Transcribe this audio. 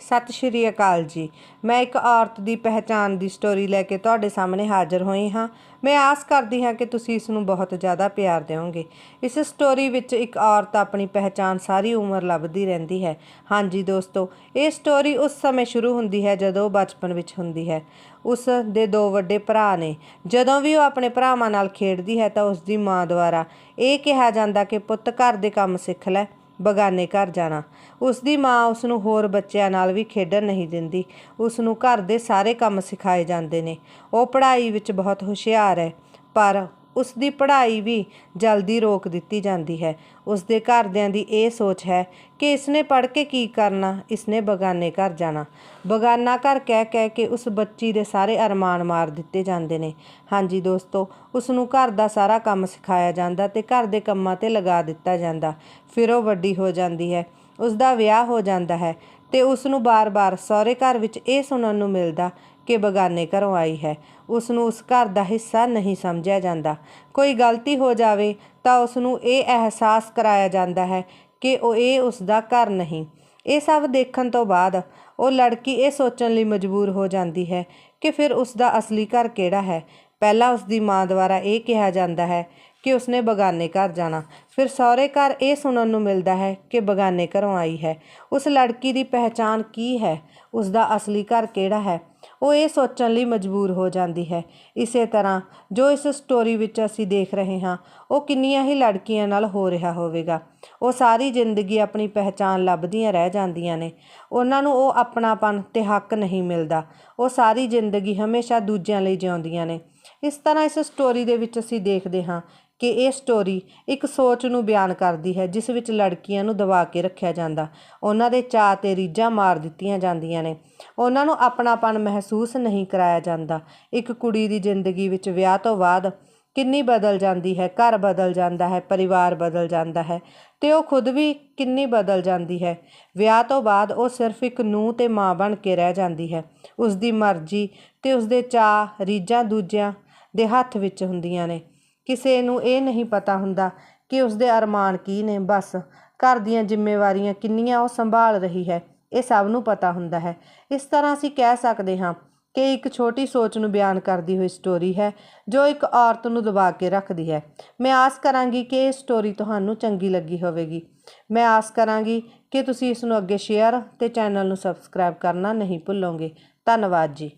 ਸਤਿ ਸ਼੍ਰੀ ਅਕਾਲ ਜੀ। ਮੈਂ ਇੱਕ ਔਰਤ ਦੀ ਪਹਿਚਾਣ ਦੀ ਸਟੋਰੀ ਲੈ ਕੇ ਤੁਹਾਡੇ ਸਾਹਮਣੇ ਹਾਜ਼ਰ ਹੋਈ ਹਾਂ। ਮੈਂ ਆਸ ਕਰਦੀ ਹਾਂ ਕਿ ਤੁਸੀਂ ਇਸ ਨੂੰ ਬਹੁਤ ਜ਼ਿਆਦਾ ਪਿਆਰ ਦਿਓਗੇ। ਇਸ ਸਟੋਰੀ ਵਿੱਚ ਇੱਕ ਔਰਤ ਆਪਣੀ ਪਹਿਚਾਣ ਸਾਰੀ ਉਮਰ ਲੱਭਦੀ ਰਹਿੰਦੀ ਹੈ। ਹਾਂਜੀ ਦੋਸਤੋ, ਇਹ ਸਟੋਰੀ ਉਸ ਸਮੇਂ ਸ਼ੁਰੂ ਹੁੰਦੀ ਹੈ ਜਦੋਂ ਉਹ ਬਚਪਨ ਵਿੱਚ ਹੁੰਦੀ ਹੈ। ਉਸ ਦੇ ਦੋ ਵੱਡੇ ਭਰਾ ਨੇ। ਜਦੋਂ ਵੀ ਉਹ ਆਪਣੇ ਭਰਾਵਾਂ ਨਾਲ ਖੇਡਦੀ ਹੈ ਤਾਂ ਉਸ ਦੀ ਮਾਂ ਦੁਆਰਾ ਇਹ ਕਿਹਾ ਜਾਂਦਾ ਕਿ ਪੁੱਤ ਘਰ ਦੇ ਕੰਮ ਸਿੱਖ ਲੈ। ਬਗਾਨੇ ਘਰ ਜਾਣਾ। ਉਸ ਦੀ ਮਾਂ ਉਸ ਨੂੰ ਹੋਰ ਬੱਚਿਆਂ ਨਾਲ ਵੀ ਖੇਡਣ ਨਹੀਂ ਦਿੰਦੀ। ਉਸ ਨੂੰ ਘਰ ਦੇ ਸਾਰੇ ਕੰਮ ਸਿਖਾਏ ਜਾਂਦੇ ਨੇ। ਉਹ ਪੜ੍ਹਾਈ ਵਿੱਚ ਬਹੁਤ ਹੁਸ਼ਿਆਰ ਹੈ, ਪਰ ਉਸ ਦੀ ਪੜ੍ਹਾਈ ਵੀ ਜਲਦੀ ਰੋਕ ਦਿੱਤੀ ਜਾਂਦੀ ਹੈ। ਉਸ ਦੇ ਘਰਦਿਆਂ ਦੀ ਇਹ ਸੋਚ ਹੈ ਕਿ ਇਸਨੇ ਪੜ੍ਹ ਕੇ ਕੀ ਕਰਨਾ, ਇਸਨੇ ਬਗਾਨੇ ਘਰ ਜਾਣਾ। ਬਗਾਨਾ ਘਰ ਕਹਿ ਕਹਿ ਕੇ ਉਸ ਬੱਚੀ ਦੇ ਸਾਰੇ ਅਰਮਾਨ ਮਾਰ ਦਿੱਤੇ ਜਾਂਦੇ ਨੇ। ਹਾਂਜੀ ਦੋਸਤੋ ਉਸ ਨੂੰ ਘਰ ਦਾ ਸਾਰਾ ਕੰਮ ਸਿਖਾਇਆ ਜਾਂਦਾ ਤੇ ਘਰ ਦੇ ਕੰਮਾਂ ਤੇ ਲਗਾ ਦਿੱਤਾ ਜਾਂਦਾ। ਫਿਰ ਉਹ ਵੱਡੀ ਹੋ ਜਾਂਦੀ ਹੈ ਉਸ ਦਾ ਵਿਆਹ ਹੋ ਜਾਂਦਾ ਹੈ ਤੇ ਉਸ ਨੂੰ ਬਾਰ-ਬਾਰ ਸਹੁਰੇ ਘਰ ਵਿੱਚ ਇਹ ਸੁਣਨ ਨੂੰ ਮਿਲਦਾ ਕਿ ਬਗਾਨੇ ਘਰੋਂ ਆਈ ਹੈ। ਉਸ ਨੂੰ ਉਸ ਘਰ ਦਾ ਹਿੱਸਾ ਨਹੀਂ ਸਮਝਿਆ ਜਾਂਦਾ। ਕੋਈ ਗਲਤੀ ਹੋ ਜਾਵੇ ਤਾਂ ਉਸ ਨੂੰ ਇਹ ਅਹਿਸਾਸ ਕਰਾਇਆ ਜਾਂਦਾ ਹੈ ਕਿ ਉਹ ਇਹ ਉਸ ਦਾ ਘਰ ਨਹੀਂ। ਇਹ ਸਭ ਦੇਖਣ ਤੋਂ ਬਾਅਦ ਉਹ ਲੜਕੀ ਇਹ ਸੋਚਣ ਲਈ ਮਜਬੂਰ ਹੋ ਜਾਂਦੀ ਹੈ ਕਿ ਫਿਰ ਉਸ ਦਾ ਅਸਲੀ ਘਰ ਕਿਹੜਾ ਹੈ? ਪਹਿਲਾਂ ਉਸ ਦੀ ਮਾਂ ਦੁਆਰਾ ਇਹ ਕਿਹਾ ਜਾਂਦਾ ਹੈ ਕਿ ਉਸਨੇ ਬਗਾਨੇ ਘਰ ਜਾਣਾ। ਫਿਰ ਸਹੁਰੇ ਘਰ ਇਹ ਸੁਣਨ ਨੂੰ ਮਿਲਦਾ ਹੈ ਕਿ ਬਗਾਨੇ ਘਰੋਂ ਆਈ ਹੈ। ਉਸ ਲੜਕੀ ਦੀ ਪਹਿਚਾਣ ਕੀ ਹੈ? ਉਸ ਦਾ ਅਸਲੀ ਘਰ ਕਿਹੜਾ ਹੈ? ਉਹ ਇਹ ਸੋਚਣ ਲਈ ਮਜਬੂਰ ਹੋ ਜਾਂਦੀ ਹੈ। ਇਸੇ ਤਰ੍ਹਾਂ ਜੋ ਇਸ ਸਟੋਰੀ ਵਿੱਚ ਅਸੀਂ ਦੇਖ ਰਹੇ ਹਾਂ, ਉਹ ਕਿੰਨੀਆਂ ਹੀ ਲੜਕੀਆਂ ਨਾਲ ਹੋ ਰਿਹਾ ਹੋਵੇਗਾ। ਉਹ ਸਾਰੀ ਜ਼ਿੰਦਗੀ ਆਪਣੀ ਪਹਿਚਾਣ ਲੱਭਦੀਆਂ ਰਹਿ ਜਾਂਦੀਆਂ ਨੇ। ਉਹਨਾਂ ਨੂੰ ਉਹ ਆਪਣਾਪਨ ਤੇ ਹੱਕ ਨਹੀਂ ਮਿਲਦਾ। ਉਹ ਸਾਰੀ ਜ਼ਿੰਦਗੀ ਹਮੇਸ਼ਾ ਦੂਜਿਆਂ ਲਈ ਜਿਉਂਦੀਆਂ ਨੇ। ਇਸ ਤਰ੍ਹਾਂ ਇਸ ਸਟੋਰੀ ਦੇ ਵਿੱਚ ਅਸੀਂ ਦੇਖਦੇ ਹਾਂ ਕਿ ਇਹ ਸਟੋਰੀ ਇੱਕ ਸੋਚ ਨੂੰ ਬਿਆਨ ਕਰਦੀ ਹੈ, ਜਿਸ ਵਿੱਚ ਲੜਕੀਆਂ ਨੂੰ ਦਬਾ ਕੇ ਰੱਖਿਆ ਜਾਂਦਾ। ਉਹਨਾਂ ਦੇ ਚਾਅ ਤੇ ਰੀਝਾਂ ਮਾਰ ਦਿੱਤੀਆਂ ਜਾਂਦੀਆਂ ਨੇ। ਉਹਨਾਂ ਨੂੰ ਆਪਣਾਪਨ ਮਹਿਸੂਸ ਨਹੀਂ ਕਰਾਇਆ ਜਾਂਦਾ। ਇੱਕ ਕੁੜੀ ਦੀ ਜ਼ਿੰਦਗੀ ਵਿੱਚ ਵਿਆਹ ਤੋਂ ਬਾਅਦ ਕਿੰਨੀ ਬਦਲ ਜਾਂਦੀ ਹੈ, ਘਰ ਬਦਲ ਜਾਂਦਾ ਹੈ, ਪਰਿਵਾਰ ਬਦਲ ਜਾਂਦਾ ਹੈ ਤੇ ਉਹ ਖੁਦ ਵੀ ਕਿੰਨੀ ਬਦਲ ਜਾਂਦੀ ਹੈ। ਵਿਆਹ ਤੋਂ ਬਾਅਦ ਉਹ ਸਿਰਫ ਇੱਕ ਨੂੰਹ ਤੇ ਮਾਂ ਬਣ ਕੇ ਰਹਿ ਜਾਂਦੀ ਹੈ। ਉਸ ਦੀ ਮਰਜ਼ੀ ਤੇ ਉਸ ਦੇ ਚਾਅ, ਰੀਝਾਂ ਦੂਜਿਆਂ ਦੇ ਹੱਥ ਵਿੱਚ ਹੁੰਦੀਆਂ ਨੇ। ਕਿਸੇ ਨੂੰ ਇਹ ਨਹੀਂ ਪਤਾ ਹੁੰਦਾ ਕਿ ਉਸ ਦੇ ਅਰਮਾਨ ਕੀ ਨੇ। ਬਸ, ਘਰ ਦੀਆਂ ਜ਼ਿੰਮੇਵਾਰੀਆਂ ਕਿੰਨੀਆਂ ਉਹ ਸੰਭਾਲ ਰਹੀ ਹੈ, ਇਹ ਸਭ ਨੂੰ ਪਤਾ ਹੁੰਦਾ ਹੈ। ਇਸ ਤਰ੍ਹਾਂ ਅਸੀਂ ਕਹਿ ਸਕਦੇ ਹਾਂ ਕਿ ਇੱਕ ਛੋਟੀ ਸੋਚ ਨੂੰ ਬਿਆਨ ਕਰਦੀ ਹੋਈ ਸਟੋਰੀ ਹੈ, ਜੋ ਇੱਕ ਔਰਤ ਨੂੰ ਦਬਾ ਕੇ ਰੱਖਦੀ ਹੈ। ਮੈਂ ਆਸ ਕਰਾਂਗੀ ਕਿ ਇਹ ਸਟੋਰੀ ਤੁਹਾਨੂੰ ਚੰਗੀ ਲੱਗੀ ਹੋਵੇਗੀ। ਮੈਂ ਆਸ ਕਰਾਂਗੀ ਕਿ ਤੁਸੀਂ ਇਸ ਨੂੰ ਅੱਗੇ ਸ਼ੇਅਰ ਤੇ ਚੈਨਲ ਨੂੰ ਸਬਸਕ੍ਰਾਈਬ ਕਰਨਾ ਨਹੀਂ ਭੁੱਲੋਗੇ। ਧੰਨਵਾਦ ਜੀ।